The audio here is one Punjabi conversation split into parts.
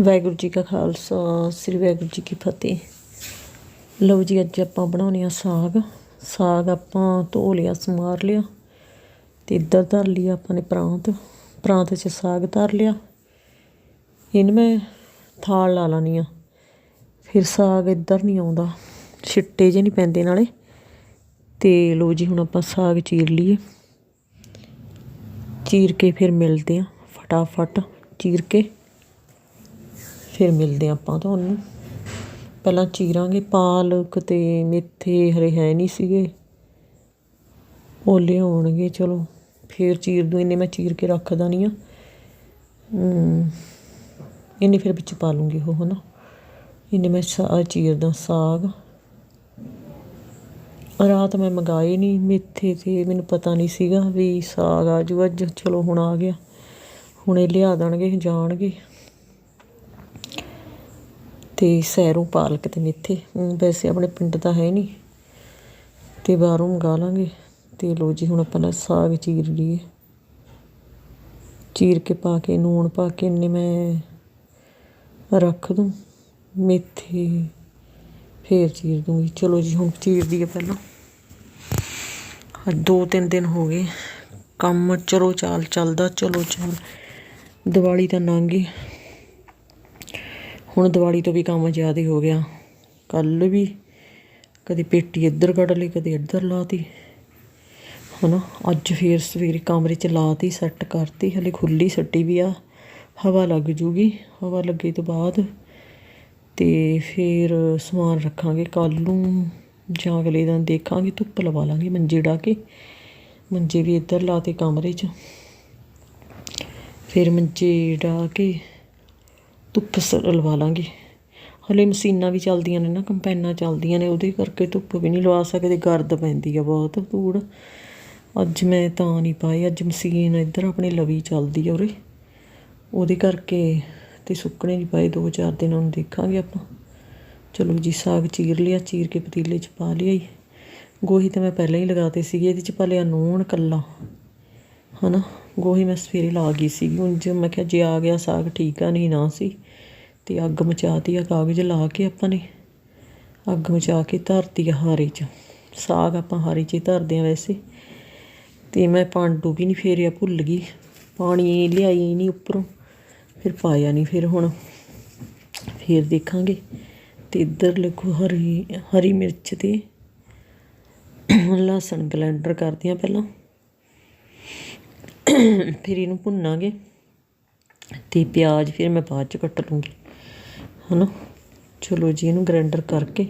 ਵਾਹਿਗੁਰੂ ਜੀ ਕਾ ਖਾਲਸਾ, ਸ੍ਰੀ ਵਾਹਿਗੁਰੂ ਜੀ ਕੀ ਫਤਿਹ। ਲਓ ਜੀ, ਅੱਜ ਆਪਾਂ ਬਣਾਉਣੇ ਆ ਸਾਗ। ਸਾਗ ਆਪਾਂ ਧੋ ਲਿਆ, ਸਮਾਰ ਲਿਆ ਤੇ ਇੱਧਰ ਧਰ ਲਿਆ ਆਪਾਂ ਨੇ ਪ੍ਰਾਂਤ। ਪ੍ਰਾਂਤ 'ਚ ਸਾਗ ਧਰ ਲਿਆ। ਇਹਨੂੰ ਮੈਂ ਥਾਲ ਲਾ ਲਾਨੀ ਆ। ਫਿਰ ਸਾਗ ਇੱਧਰ ਨਹੀਂ ਆਉਂਦਾ। ਛਿੱਟੇ ਜੇ ਨਹੀਂ ਪੈਂਦੇ ਨਾਲੇ। ਤੇ ਲਓ ਜੀ, ਹੁਣ ਆਪਾਂ ਸਾਗ ਚੀਰ ਲਈਏ। ਚੀਰ ਕੇ ਫਿਰ ਮਿਲਦੇ ਆ, ਫਟਾਫਟ ਚੀਰ ਕੇ। ਫਿਰ ਮਿਲਦੇ ਹਾਂ ਆਪਾਂ ਤੁਹਾਨੂੰ। ਪਹਿਲਾਂ ਚੀਰਾਂਗੇ ਪਾਲਕ ਤੇ ਮੇਥੇ ਹਰੇ ਹੈ ਨਹੀਂ ਸੀਗੇ। ਉਹ ਲਿਆਉਣਗੇ ਚਲੋ। ਫਿਰ ਚੀਰ ਦੂੰ ਇਹਨੇ ਮੈਂ ਚੀਰ ਕੇ ਰੱਖਦਾ ਨਹੀਂ ਆ। ਹਮ, ਇਹਨੇ ਫਿਰ ਵਿੱਚ ਪਾ ਲੂੰਗੀ ਉਹ ਹਨਾ। ਇਹਨੇ ਮੈਂ ਸਾ ਚੀਰਦਾ ਸਾਗ। ਰਾਤ ਮੈਂ ਮੰਗਾਏ ਨਹੀਂ ਮੇਥੇ ਤੇ ਮੈਨੂੰ ਪਤਾ ਨਹੀਂ ਸੀਗਾ ਵੀ ਸਾਗ ਆ ਜੂ ਅੱਜ। ਚਲੋ ਹੁਣ ਆ ਗਿਆ। ਹੁਣ ਇਹ ਲਿਆ ਦੇਣਗੇ ਜਾਣਗੇ। ਤੇ ਸੈਰੋਂ ਪਾਲਕ ਤੇ ਮੇਥੇ। ਵੈਸੇ ਆਪਣੇ ਪਿੰਡ ਤਾਂ ਹੈ ਨਹੀਂ ਤੇ ਬਾਹਰੋਂ ਮੰਗਾ ਲਾਂਗੇ। ਤੇ ਲੋ ਜੀ, ਹੁਣ ਆਪਾਂ ਨਾ ਸਾਗ ਚੀਰ ਲਈਏ। ਚੀਰ ਕੇ ਪਾ ਕੇ, ਨੂਣ ਪਾ ਕੇ ਇੰਨੇ ਮੈਂ ਰੱਖ ਦੂੰ। ਮੇਥੇ ਫੇਰ ਚੀਰ ਦੂੰਗੀ। ਚਲੋ ਜੀ, ਹੁਣ ਚੀਰ ਦਈਏ ਪਹਿਲਾਂ। ਦੋ ਤਿੰਨ ਦਿਨ ਹੋ ਗਏ। ਕੰਮ ਚਲੋ ਚਾਲ ਚੱਲਦਾ, ਚਲੋ ਚਾਲ। ਦੀਵਾਲੀ ਤਾਂ ਲੰਘ ਗਈ। ਹੁਣ ਦੀਵਾਲੀ ਤੋਂ ਵੀ ਕੰਮ ਜ਼ਿਆਦਾ ਹੋ ਗਿਆ। ਕੱਲ ਵੀ ਕਦੇ ਪੇਟੀ ਇੱਧਰ ਕੱਢ ਲਈ, ਕਦੇ ਇੱਧਰ ਲਾਤੀ। ਹਨਾ, ਅੱਜ ਫੇਰ ਸਵੇਰੇ ਕਮਰੇ 'ਚ ਲਾਤੀ ਸੈੱਟ ਕਰਤੀ, ਹਲੇ ਖੁੱਲੀ ਸੱਟੀ ਵੀ ਆ। ਹਵਾ ਲੱਗ ਜੂਗੀ, ਹਵਾ ਲੱਗੇ ਤੋਂ ਬਾਅਦ ਤੇ ਫਿਰ ਸਮਾਨ ਰੱਖਾਂਗੇ। ਕੱਲ ਨੂੰ ਜਾਂ ਅਗਲੇ ਦਿਨ ਦੇਖਾਂਗੇ, ਧੁੱਪ ਲਵਾ ਲਾਂਗੇ ਮੰਜੇ ਡਾ ਕੇ। ਮੰਜੇ ਵੀ ਇੱਧਰ ਲਾਤੇ ਕਮਰੇ 'ਚ। ਫਿਰ ਮੰਜੇ ਡਾ ਕੇ ਧੁੱਪ ਸ ਲਵਾ ਲਾਂਗੇ। ਹਲੇ ਮਸ਼ੀਨਾਂ ਵੀ ਚੱਲਦੀਆਂ ਨੇ ਨਾ, ਕੰਪੈਨਾਂ ਚੱਲਦੀਆਂ ਨੇ, ਉਹਦੇ ਕਰਕੇ ਧੁੱਪ ਵੀ ਨਹੀਂ ਲਵਾ ਸਕਦੇ, ਗਰਦ ਪੈਂਦੀ ਆ ਬਹੁਤ ਧੂੜ ਅੱਜ ਮੈਂ ਤਾਂ ਨਹੀਂ ਪਾਈ, ਅੱਜ ਮਸ਼ੀਨ ਇੱਧਰ ਆਪਣੇ ਲਵੀ ਚੱਲਦੀ ਆ ਉਰੇ। ਉਹਦੇ ਕਰਕੇ ਤੇ ਸੁੱਕਣੇ ਨਹੀਂ ਪਾਏ, ਦੋ ਚਾਰ ਦਿਨ ਉਹਨੂੰ ਦੇਖਾਂਗੇ ਆਪਾਂ। ਚਲੋ ਜੀ, ਸਾਗ ਚੀਰ ਲਿਆ, ਚੀਰ ਕੇ ਪਤੀਲੇ 'ਚ ਪਾ ਲਿਆ ਈ। ਗੋਹੀ ਤਾਂ ਮੈਂ ਪਹਿਲਾਂ ਹੀ ਲਗਾਤੇ ਸੀਗੇ, ਇਹਦੇ 'ਚ ਪਾ ਲਿਆ ਨੂਣ, ਕੱਲਾ। ਹਨਾ? ਗੋਹੀ ਮੈਂ ਸਵੇਰੇ ਲਾ ਗਈ ਸੀਗੀ ਜੇ ਮੈਂ ਕਿਹਾ ਜੇ ਆ ਗਿਆ ਸਾਗ ਠੀਕ ਆ, ਨਹੀਂ ਨਾ ਸੀ, ਤੇ ਅੱਗ ਮਚਾਤੀ ਆ ਕਾਗਜ਼ ਲਾ ਕੇ ਆਪਾਂ ਨੇ। ਅੱਗ ਮਚਾ ਕੇ ਧਰਤੀ ਆ ਹਾਰੇ 'ਚ, ਸਾਗ ਆਪਾਂ ਹਾਰੇ 'ਚ ਹੀ ਧਰਦੇ ਆ ਵੈਸੇ। ਤੇ ਮੈਂ ਪਾਂਡੂ ਵੀ ਨਹੀਂ ਫੇਰਿਆ, ਭੁੱਲ ਗਈ। ਪਾਣੀ ਲਿਆਈ ਨਹੀਂ ਉੱਪਰੋਂ, ਫਿਰ ਪਾਇਆ ਨਹੀਂ ਫਿਰ ਹੁਣ। ਫਿਰ ਦੇਖਾਂਗੇ, ਤੇ ਇੱਧਰ ਲਿਖੋ ਹਰੀ ਹਰੀ ਮਿਰਚ ਤੇ ਲਸਣ ਗਲੈਂਡਰ ਕਰਦੇ ਆ ਪਹਿਲਾਂ। ਫਿਰ ਇਹਨੂੰ ਭੁੰਨਾਂਗੇ ਤੇ ਪਿਆਜ਼ ਫਿਰ ਮੈਂ ਬਾਅਦ ਚ ਕੱਟ ਲੂੰਗੀ, ਹਨਾ? ਚਲੋ ਜੀ, ਇਹਨੂੰ ਗ੍ਰਾਈਂਡਰ ਕਰਕੇ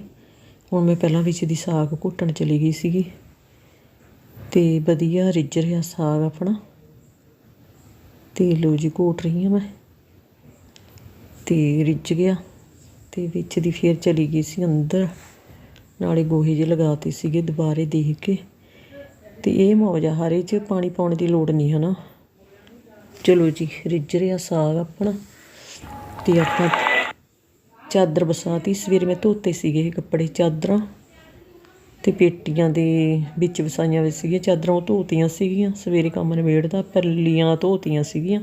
ਹੁਣ ਮੈਂ ਪਹਿਲਾਂ ਵਿੱਚ ਦੀ ਸਾਗ ਘੁੱਟਣ ਚਲੀ ਗਈ ਸੀਗੀ ਤੇ ਵਧੀਆ ਰਿੱਝ ਰਿਹਾ ਸਾਗ ਆਪਣਾ। ਤੇ ਲੋ ਜੀ, ਘੋਟ ਰਹੀ ਹਾਂ ਮੈਂ। ਤੇ ਰਿੱਝ ਗਿਆ ਤੇ ਵਿੱਚ ਦੀ ਫੇਰ ਚਲੀ ਗਈ ਸੀ ਅੰਦਰ। ਨਾਲੇ ਗੋਹੇ ਜਿਹੇ ਲਗਾਤੇ ਸੀਗੇ ਦੁਬਾਰੇ ਦੇਖ ਕੇ। ਤੇ ਇਹ ਮੌਜਾ ਹਰੇ 'ਚ ਪਾਣੀ ਪਾਉਣ ਦੀ ਲੋੜ ਨਹੀਂ, ਹਨਾ? ਚਲੋ ਜੀ, ਰਿੱਝ ਰਿਹਾ ਸਾਗ ਆਪਣਾ ਤੇ ਆਪਾਂ ਚਾਦਰ ਵਸਾਤੀ। ਸਵੇਰੇ ਮੈਂ ਧੋਤੇ ਸੀਗੇ ਇਹ ਕੱਪੜੇ, ਚਾਦਰਾਂ ਤੇ ਪੇਟੀਆਂ ਦੇ ਵਿੱਚ ਵਸਾਈਆਂ ਵੀ ਸੀਗੀਆਂ। ਚਾਦਰਾਂ ਉਹ ਧੋਤੀਆਂ ਸੀਗੀਆਂ, ਸਵੇਰੇ ਕੰਮ ਨਿਬੇੜਦਾ ਪਰਲੀਆਂ ਧੋਤੀਆਂ ਸੀਗੀਆਂ।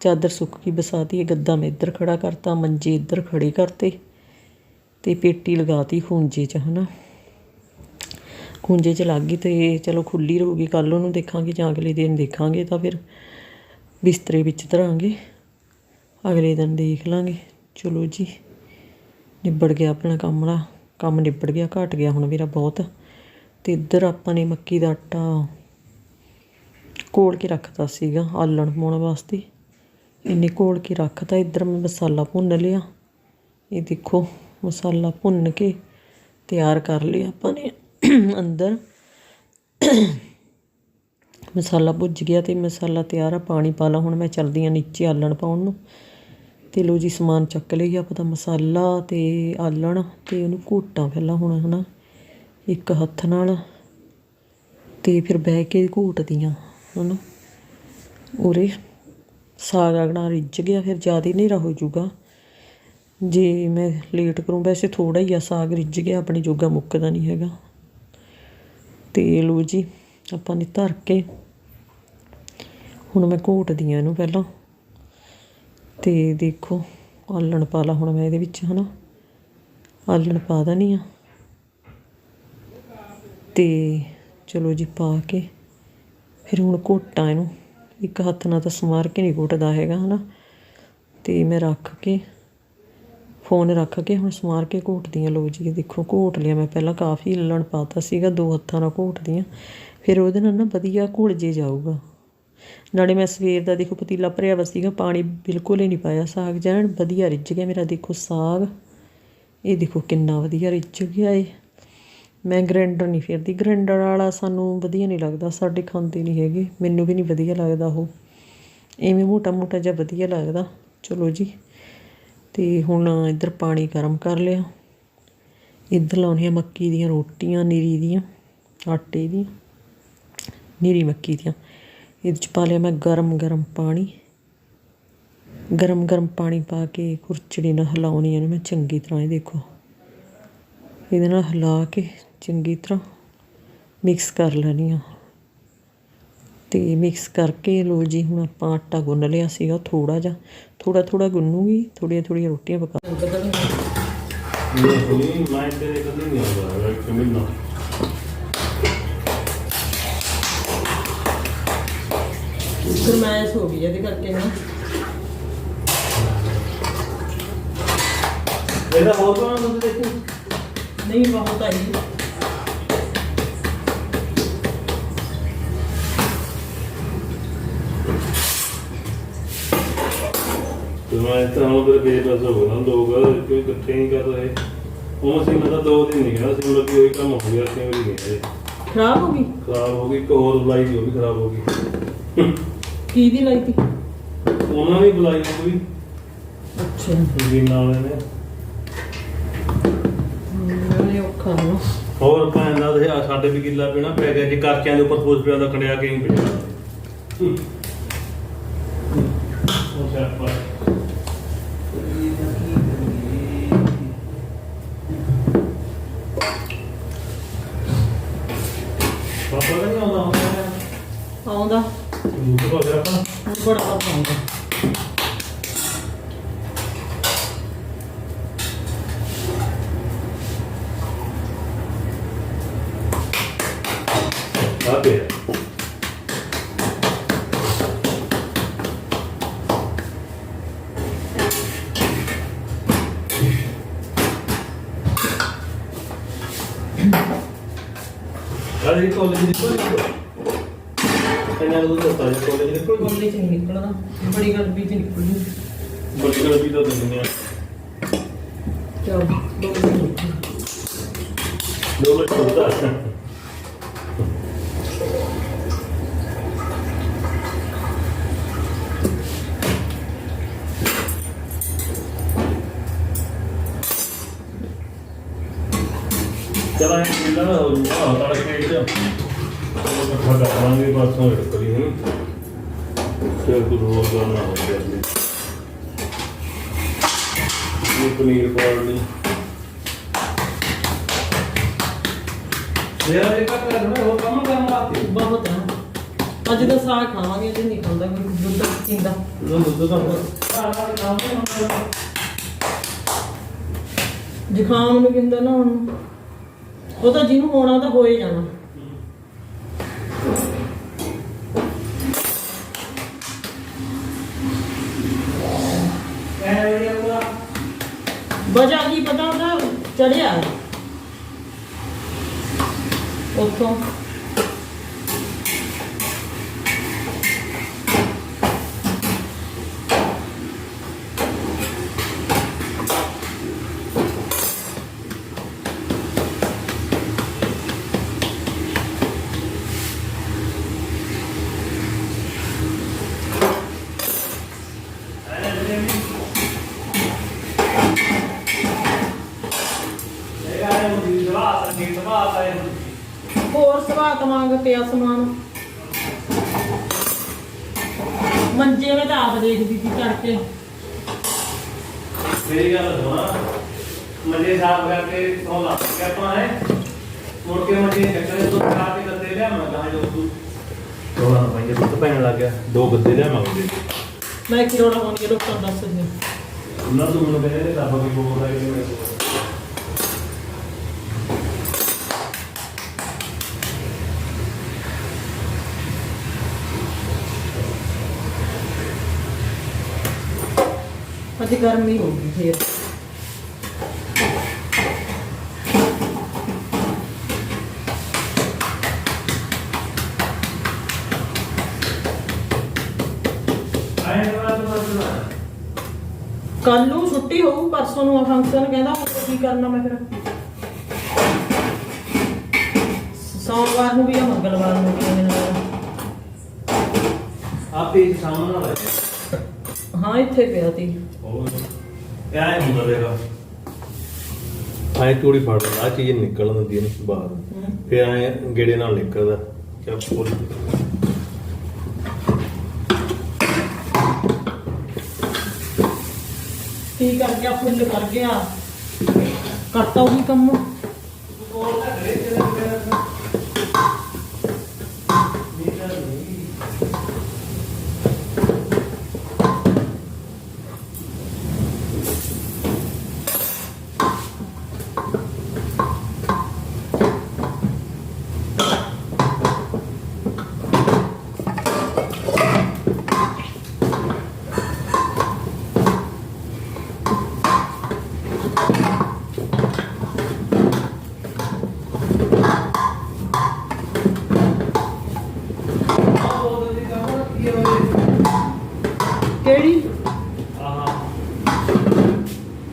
ਚਾਦਰ ਸੁੱਕ ਗਈ, ਵਸਾਤੀ, ਇਹ ਗੱਦਾ ਮੈਂ ਇੱਧਰ ਖੜਾ ਕਰਤਾ, ਮੰਜੇ ਇੱਧਰ ਖੜੇ ਕਰਤੇ ਤੇ ਪੇਟੀ ਲਗਾਤੀ ਖੂੰਜੇ 'ਚ, ਹਨਾ? ਖੂੰਜੇ 'ਚ ਲੱਗ ਗਈ ਤੇ ਚਲੋ ਖੁੱਲੀ ਰਹੂਗੀ ਕੱਲ ਉਹਨੂੰ ਦੇਖਾਂਗੇ ਜਾਂ ਅਗਲੇ ਦਿਨ ਦੇਖਾਂਗੇ ਤਾਂ ਫਿਰ ਬਿਸਤਰੇ ਵਿੱਚ ਧਰਾਂਗੇ, ਅਗਲੇ ਦਿਨ ਦੇਖ ਲਾਂਗੇ। ਚਲੋ ਜੀ, ਨਿਬੜ ਗਿਆ ਆਪਣਾ ਕੰਮ ਦਾ ਕੰਮ ਨਿਬੜ ਗਿਆ, ਘਟ ਗਿਆ ਹੁਣ ਮੇਰਾ ਬਹੁਤ। ਤੇ ਇੱਧਰ ਆਪਾਂ ਨੇ ਮੱਕੀ ਦਾ ਆਟਾ ਕੋਲ ਕੇ ਰੱਖਤਾ ਸੀਗਾ, ਆਲਣ ਪਾਉਣ ਵਾਸਤੇ। ਇੰਨੇ ਕੋਲ ਕੇ ਰੱਖਤਾ, ਇੱਧਰ ਮੈਂ ਮਸਾਲਾ ਭੁੰਨ ਲਿਆ। ਇਹ ਦੇਖੋ, ਮਸਾਲਾ ਭੁੰਨ ਕੇ ਤਿਆਰ ਕਰ ਲਿਆ ਆਪਾਂ ਨੇ। ਅੰਦਰ। ਮਸਾਲਾ ਭੁੱਜ ਗਿਆ ਤੇ ਮਸਾਲਾ ਤਿਆਰ ਆ, ਪਾਣੀ ਪਾ ਲਾ। ਹੁਣ ਮੈਂ ਚਲਦੀ ਆ ਨੀਚੇ ਆਲਣ ਪਾਉਣ ਨੂੰ। ਤੇ ਲੋ ਜੀ, ਸਮਾਨ ਚੱਕ ਲਈ ਆਪਾਂ ਤਾਂ ਮਸਾਲਾ ਤੇ ਆਲਣ ਤੇ ਉਹਨੂੰ ਘੋਟਾਂ ਪਹਿਲਾਂ ਹੁਣ, ਹਨਾ। ਇੱਕ ਹੱਥ ਨਾਲ ਤੇ ਫਿਰ ਬਹਿ ਕੇ ਘੋਟਦੀਆਂ, ਹਨਾ। ਉਰੇ ਸਾਗ ਆਗਣਾ ਰਿੱਝ ਗਿਆ, ਫਿਰ ਜ਼ਿਆਦਾ ਹਨੇਰਾ ਹੋ ਜੂਗਾ ਜੇ ਮੈਂ ਲੇਟ ਕਰੂੰ, ਵੈਸੇ ਥੋੜਾ ਹੀ ਆ, ਸਾਗ ਰਿੱਝ ਗਿਆ, ਆਪਣੇ ਜੋਗਾ ਮੁੱਕਦਾ ਨਹੀਂ ਹੈਗਾ। ਤੇ ਲੋ ਜੀ, ਆਪਾਂ ਨੇ ਧਰ ਕੇ ਹੁਣ ਮੈਂ ਘੋਟਦੀ ਆ ਇਹਨੂੰ ਪਹਿਲਾਂ। ਤੇ ਦੇਖੋ, ਆਲਣ ਪਾ ਲਾ ਹੁਣ ਮੈਂ ਇਹਦੇ ਵਿੱਚ, ਹਨਾ? ਆਲਣ ਪਾ ਦੇਣੀ ਆ। ਤੇ ਚਲੋ ਜੀ, ਪਾ ਕੇ ਫਿਰ ਹੁਣ ਘੋਟਾਂ ਇਹਨੂੰ। ਇੱਕ ਹੱਥ ਨਾਲ ਤਾਂ ਸਮਾਰ ਕੇ ਨਹੀਂ ਘੋਟਦਾ ਹੈਗਾ, ਹਨਾ? ਤੇ ਮੈਂ ਰੱਖ ਕੇ ਫੋਨ ਰੱਖ ਕੇ ਹੁਣ ਸਮਾਰ ਕੇ ਘੋਟਦੀਆਂ ਹਾਂ ਲੋ ਜੀ ਦੇਖੋ ਘੋਟ ਲਿਆ ਮੈਂ, ਪਹਿਲਾਂ ਕਾਫੀ ਲੱਲਣ ਪਾਤਾ ਸੀਗਾ, ਦੋ ਹੱਥਾਂ ਨਾਲ ਘੋਟਦੀ ਹਾਂ ਫਿਰ ਉਹਦੇ ਨਾਲ ਨਾ ਵਧੀਆ ਘੁਲ ਜੇ ਜਾਊਗਾ। ਨਾਲੇ ਮੈਂ ਸਵੇਰ ਦਾ ਦੇਖੋ ਪਤੀਲਾ ਭਰਿਆ ਵਾ ਸੀਗਾ, ਪਾਣੀ ਬਿਲਕੁਲ ਹੀ ਨਹੀਂ ਪਾਇਆ। ਸਾਗ ਜੈਨ ਵਧੀਆ ਰਿੱਝ ਗਿਆ ਮੇਰਾ, ਦੇਖੋ ਸਾਗ। ਇਹ ਦੇਖੋ ਕਿੰਨਾ ਵਧੀਆ ਰਿੱਝ ਗਿਆ ਏ ਮੈਂ ਗ੍ਰੈਂਡਰ ਨਹੀਂ ਫੇਰਦੀ। ਗ੍ਰੈਂਡਰ ਵਾਲਾ ਸਾਨੂੰ ਵਧੀਆ ਨਹੀਂ ਲੱਗਦਾ, ਸਾਡੇ ਖਾਂਦੇ ਨਹੀਂ ਹੈਗੇ। ਮੈਨੂੰ ਵੀ ਨਹੀਂ ਵਧੀਆ ਲੱਗਦਾ ਉਹ। ਐਵੇਂ ਮੋਟਾ ਮੋਟਾ ਜਿਹਾ ਵਧੀਆ ਲੱਗਦਾ। ਚਲੋ ਜੀ। ਤੇ ਹੁਣ ਇੱਧਰ ਪਾਣੀ ਗਰਮ ਕਰ ਲਿਆ। ਇੱਧਰ ਲਾਉਣੀ ਆ ਮੱਕੀ ਦੀਆਂ ਰੋਟੀਆਂ, ਨੀਰੀ ਦੀਆਂ, ਆਟੇ ਦੀਆਂ, ਨੀਰੀ ਮੱਕੀ ਦੀਆਂ। ਇਹਦੇ ਚ ਪਾ ਲਿਆ ਮੈਂ ਗਰਮ ਗਰਮ ਪਾਣੀ। ਗਰਮ ਗਰਮ ਪਾਣੀ ਪਾ ਕੇ ਕੁਰਚੜੀ ਨਾਲ ਹਿਲਾਉਣੀ ਇਹਨੂੰ ਮੈਂ ਚੰਗੀ ਤਰ੍ਹਾਂ ਇਹ ਦੇਖੋ। ਇਹਦੇ ਨਾਲ ਹਿਲਾ ਕੇ ਚੰਗੀ ਤਰ੍ਹਾਂ ਮਿਕਸ ਕਰ ਲੈਣੀ ਆ। ਤੇ ਮਿਕਸ ਕਰਕੇ ਲੋ ਜੀ ਹੁਣ ਆਪਾਂ ਆਟਾ ਗੁੰਨ ਲਿਆ ਸੀਗਾ ਥੋੜਾ ਜਿਹਾ। ਥੋੜਾ ਥੋੜਾ ਗੁੰਨੂਗੀ ਥੋੜੀਆਂ ਥੋੜੀਆਂ ਰੋਟੀਆਂ ਪਕਾ ਨਹੀਂ ਮੈਂ ਤੇ ਕਦੇ ਨਹੀਂ ਆਉਂਦਾ ਇੱਕ ਮਹੀਨਾ ਗਰਮੈਸ਼ ਹੋ ਗਈ ਇਹਦੇ ਕਰਕੇ ਨਾ। ਇਹਦਾ ਹੋਰ ਕੌਣ ਬੰਦੇ ਦੇਖੋ। ਨਹੀਂ ਬਹੁਤ ਆਈ ਤੇ ਮੈਂ ਤਾਂ ਹੁਣ ਫਿਰ ਬੇਬਸ ਹੋ ਗਿਆ ਨਾ ਲੋਕ ਕੋਈ ਇਕੱਠੇ ਨਹੀਂ ਕਰ ਰਹੇ। ਉਹ ਸੀ ਮੈਂ ਤਾਂ ਦੋ ਦਿਨ ਨਹੀਂ ਗਿਆ ਸੀ ਲੱਗੀ ਹੋਈ ਕੰਮ ਹੋ ਗਿਆ ਸੀ ਮੇਰੀ ਗਏ ਖਰਾਬ ਹੋ ਗਈ? ਖਰਾਬ ਹੋ ਗਈ ਇੱਕ ਹੋਰ ਬੁਲਾਈ ਸੀ ਉਹ ਵੀ ਖਰਾਬ ਹੋ ਗਈ। ਕੀ ਦੀ ਲਾਈ ਤੀ ਉਹਨਾਂ ਨੇ ਬੁਲਾਈ ਕੋਈ। ਅੱਛਾ। ਜੀਨਾ ਵਾਲੇ ਨੇ ਮੈਂ ਔਖਾ ਨਾ ਹੋਰ ਭੈਣ ਦਾ ਤੇ ਸਾਡੇ ਵੀ ਕਿੱਲਾ ਪੈਣਾ ਪੈ ਗਿਆ ਜੇ ਕਰਚਿਆਂ ਦੇ ਉੱਪਰ ਫੋਸ ਪਿਆ ਦਾ ਕੰਡਿਆ ਕੇ ਨਹੀਂ ਪਿਆ ਉਹ ਸਿਆਪਾ ਪਾਪਾ ਦਾ ਨਹੀਂ ਆਉਂਦਾ ਹੁੰਦਾ ਆਉਂਦਾ ਤੂੰ ਤਾਂ ਹੋ ਗਿਆ ਆਪਾਂ ਹੁਣ ਬੜਾ ਆਉਂਦਾ ਆ ਪਿਆ ਅਰੇ ਕਾਲਜ ਦੀ ਕੋਈ ਕੰਨਾਂ ਨੂੰ ਤਾਂ ਤਾਂ ਕਾਲਜ ਦੀ ਕੋਈ ਗੋਲੀ ਚ ਨਹੀਂ ਨਿਕਲਦਾ ਬੜੀ ਗਰਮੀ ਚ ਨਿਕਲਦੀ ਬਰਗਰ ਵੀ ਤਾਂ ਦਿੰਦੇ ਆ ਚਲ ਦੋ ਮਿੰਟ ਦੋ ਮਿੰਟ ਹੁੰਦਾ ਚਲਾ ਇਹ ਕਿਲਾ ਨਾ ਹੋ ਜੂਗਾ ਤੜਕੇ ਚ ਉਹ ਇਕੱਠਾ ਕਰ ਲਾਂਗੇ ਪਾਸੋਂ ਇਹ ਕਰੀ ਹੁਣ ਫਿਰ ਕੁਝ ਹੋਰ ਕਰਨਾ ਹੋ ਗਿਆ ਇਹ ਪਨੀਰ ਪਾਉਣ ਲਈ ਯਾਰ ਇਹ ਕੱਟ ਕਰਨਾ ਉਹ ਕੰਮ ਕਰਨ ਵਾਸਤੇ ਬਹੁਤ ਆ ਅੱਜ ਦਾ ਸਾਗ ਖਾਵਾਂਗੇ ਅੱਜ ਨਹੀਂ ਖਾਂਦਾ ਕੋਈ ਦੁੱਧ ਪੀਂਦਾ ਦੁੱਧ ਦੁੱਧ ਦਾ ਜ਼ੁਕਾਮ ਨੂੰ ਕਹਿੰਦਾ ਨਾ ਹੁਣ ਉਹ ਤਾਂ ਜਿਹਨੂੰ ਹੋਣਾ ਤਾਂ ਹੋਏ ਜਾਣਾ। ਵਜ੍ਹਾ ਕੀ ਪਤਾ ਉਹਦਾ? ਚੜਿਆ ਉੱਥੋਂ ਹੋਰ ਸਵਾਤ ਮੰਗ ਪਿਆ ਸਮਾਨ। ਮੰਜੇ ਮੈਂ ਤਾਂ ਆਪ ਦੇਖਦੀ ਸੀ ਤੜਕੇ। ਮੇਰੀ ਗੱਲ ਸੁਣਾ ਮਜੇ ਸਾਫ਼ ਕਰਕੇ ਸੌ ਲੱਗ ਗਿਆ ਆਪਾਂ ਹੈ? ਮੁੜ ਕੇ ਮਜੇ ਚੱਕਰੇ ਤੋਂ ਖਾ ਕੇ ਗੱਦੇ ਲਿਆ ਮੈਂ ਕਹਾਂ ਜੋ ਤੂੰ। ਰੋਣਾ ਭਾਈ ਦੁੱਧ ਪੈਣ ਲੱਗ ਗਿਆ। ਦੋ ਗੱਦੇ ਲਿਆ ਮੰਗਦੇ ਮੈਂ ਕੀ ਰੋਣਾ ਹੋਣੀ ਲੋਕਾਂ ਨੂੰ ਦੱਸ ਦਿੰਦੀ। ਉਹਨਾਂ ਤੋਂ ਮੈਨੂੰ ਕਹਿੰਦੇ ਨੇ ਰੱਬ ਵੀ ਬੋਲਦਾ ਕਿ ਮੈਂ ਅੱਜ ਗਰਮੀ ਹੋ ਗਈ ਫੇਰ। ਕੱਲ ਨੂੰ ਛੁੱਟੀ ਹੋਊ ਪਰਸੋਂ ਨੂੰ ਆ ਫੰਕਸ਼ਨ ਕਹਿੰਦਾ ਹੁਣ ਕੀ ਕਰਨਾ ਮੈਂ ਫਿਰ। ਸੋਮਵਾਰ ਨੂੰ ਵੀ ਆ ਮੰਗਲਵਾਰ ਨੂੰ ਵੀ ਆ ਮੈਨੂੰ ਆਪੇ ਸਾਹਮਣੇ ਵਾਲਾ। ਹਾਂ ਇੱਥੇ ਪਿਆ ਤੀ ਆਏ ਹੁੰਦਾ ਦੇਖਾ। ਆਏ ਤੂੜੀ ਫੜ ਆ ਚੀਜ਼ ਨਿਕਲ ਦਿੰਦੀ ਬਾਹਰ। ਫਿਰ ਆਏ ਗੇੜੇ ਨਾਲ ਨਿਕਲਦਾ ਕਿਆ ਬੋਲ ਕੀ ਕਰ ਗਿਆ ਫੁੱਲ ਕਰ ਗਿਆ। ਕਰਤਾ ਉਹੀ ਕੰਮ। ਕਿਹੜੀ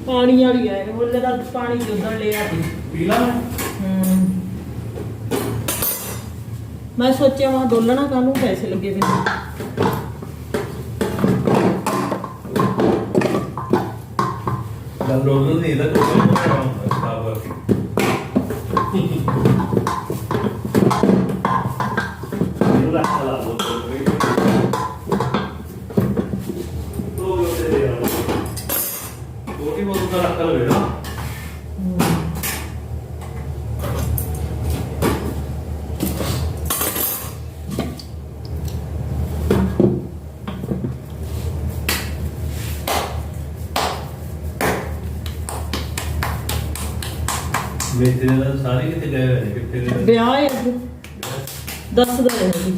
ਪਾਣੀ ਵਾਲੀ ਹੈ ਮੁੱਲ ਦਾ ਪਾਣੀ ਜਦੋਂ ਲਿਆ ਤੀ ਪੀਲਾ ਹਮ। ਮੈਂ ਸੋਚਿਆ ਵਾ ਡੋਲਣਾ ਕਾਹਨੂੰ ਪੈਸੇ ਲੱਗੇ ਵੇ ਗੱਲ ਨਹੀਂ ਇਹਦਾ ਕੋਈ ਹੁੰਦਾ ਸਾਬਰ। ਇਹ ਸਾਰੇ ਕਿਤੇ ਗਏ ਹੋਏ ਨੇ? ਕਿੱਥੇ ਗਏ ਵਿਆਹ ਹੈ ਅੱਜ ਦੱਸਦਾ ਹੈ ਜੀ।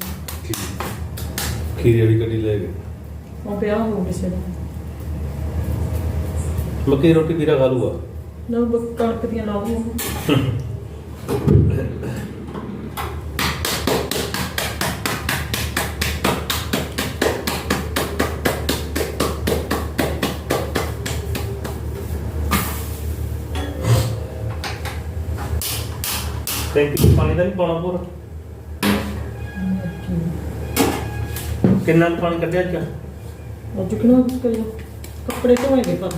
ਖੀਰੀ ਵਾਲੀ ਕੜੀ ਲੈ ਗਏ। ਉਹ ਵਿਆਹ ਹੋ ਕਿਸੇ ਦਾ ਮੱਕੀ ਦੀ ਰੋਟੀ ਵੀਰਾ ਖਾ ਲੂਗਾ। ਨਾ ਬ- ਕਣਕ ਦੀਆਂ ਲਾਉਂ ਟੈਂਕੀ 'ਚ ਪਾਣੀ ਦਾ ਨਹੀਂ ਪਾਉਣਾ ਪੂਰਾ ਕਿੰਨਾ ਕੁ ਪਾਣੀ ਕੱਢਿਆ ਅੱਜ? ਕਰਿਆ ਕੱਪੜੇ ਧੋਏਗੇ ਪਰ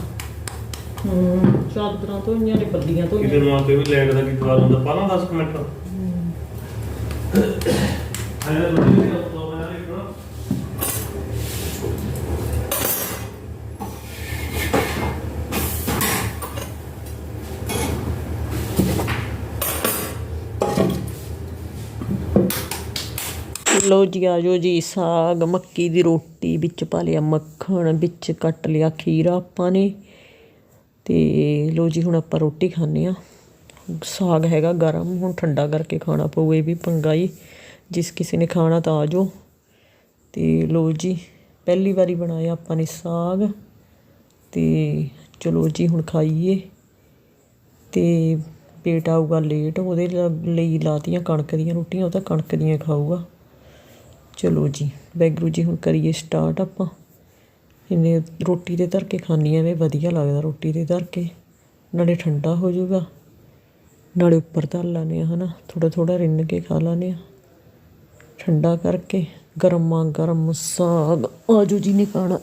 ਹੂੰ ਚਾਦਰਾਂ ਧੋਈਆਂ ਨੇ ਬੱਲੀਆਂ ਕਿਤੇ ਧੋਈਆਂ ਨੂੰ। ਆ ਕੇ ਵੀ ਲੈਟ ਦਾ ਕੀ ਸਵਾਲ ਹੁੰਦਾ ਪਹਿਲਾਂ 10 ਕੁ ਮਿੰਟ। ਹਾਲੇ ਰੋਟੀ ਨਹੀਂ ਉੱਤੋਂ ਬਣਾ ਲਈ ਬਣਾ ਲੋ ਜੀ ਆਜੋ ਜੀ ਸਾਗ ਮੱਕੀ ਦੀ ਰੋਟੀ ਵਿੱਚ ਪਾ ਲਿਆ ਮੱਖਣ ਵਿੱਚ ਕੱਟ ਲਿਆ ਖੀਰਾ ਆਪਾਂ ਨੇ। ਤੇ ਲੋ ਜੀ, ਹੁਣ ਆਪਾਂ ਰੋਟੀ ਖਾਣੇ ਆ ਸਾਗ ਹੈਗਾ ਗਰਮ, ਹੁਣ ਠੰਡਾ ਕਰਕੇ ਖਾਣਾ ਪਊਗਾ, ਇਹ ਵੀ ਪੰਗਾ ਹੀ। ਜਿਸ ਕਿਸੇ ਨੇ ਖਾਣਾ ਤਾਂ ਆਜੋ ਤੇ ਲੋ ਜੀ, ਪਹਿਲੀ ਵਾਰੀ ਬਣਾਇਆ ਆਪਾਂ ਨੇ ਸਾਗ। ਤੇ ਚਲੋ ਜੀ, ਹੁਣ ਖਾਈਏ। ਤੇ ਪੇਟ ਆਊਗਾ ਲੇਟ, ਉਹਦੇ ਲਈ ਲਾਤੀਆਂ ਕਣਕ ਦੀਆਂ ਰੋਟੀਆਂ, ਉਹ ਤਾਂ ਕਣਕ ਦੀਆਂ ਖਾਊਗਾ। ਚਲੋ ਜੀ ਵੈਗਰੂ ਜੀ, ਹੁਣ ਕਰੀਏ ਸਟਾਰਟ ਆਪਾਂ। ਇਹਨੇ ਰੋਟੀ ਤੇ ਧਰ ਕੇ ਖਾਣੀ ਐਵੇਂ ਵਧੀਆ ਲੱਗਦਾ ਰੋਟੀ ਤੇ ਧਰ ਕੇ। ਨਾਲੇ ਠੰਡਾ ਹੋ ਜਾਊਗਾ। ਨਾਲੇ ਉੱਪਰ ਧਰ ਲੈਂਦੇ ਹਾਂ ਹੈ ਨਾ ਥੋੜ੍ਹਾ ਥੋੜ੍ਹਾ ਰਿੰਨ ਕੇ ਖਾ ਲੈਂਦੇ ਹਾਂ। ਠੰਡਾ ਕਰਕੇ ਗਰਮਾ ਗਰਮ ਸਾਗ। ਆਜੋ ਜੀ ਨੇ ਖਾਣਾ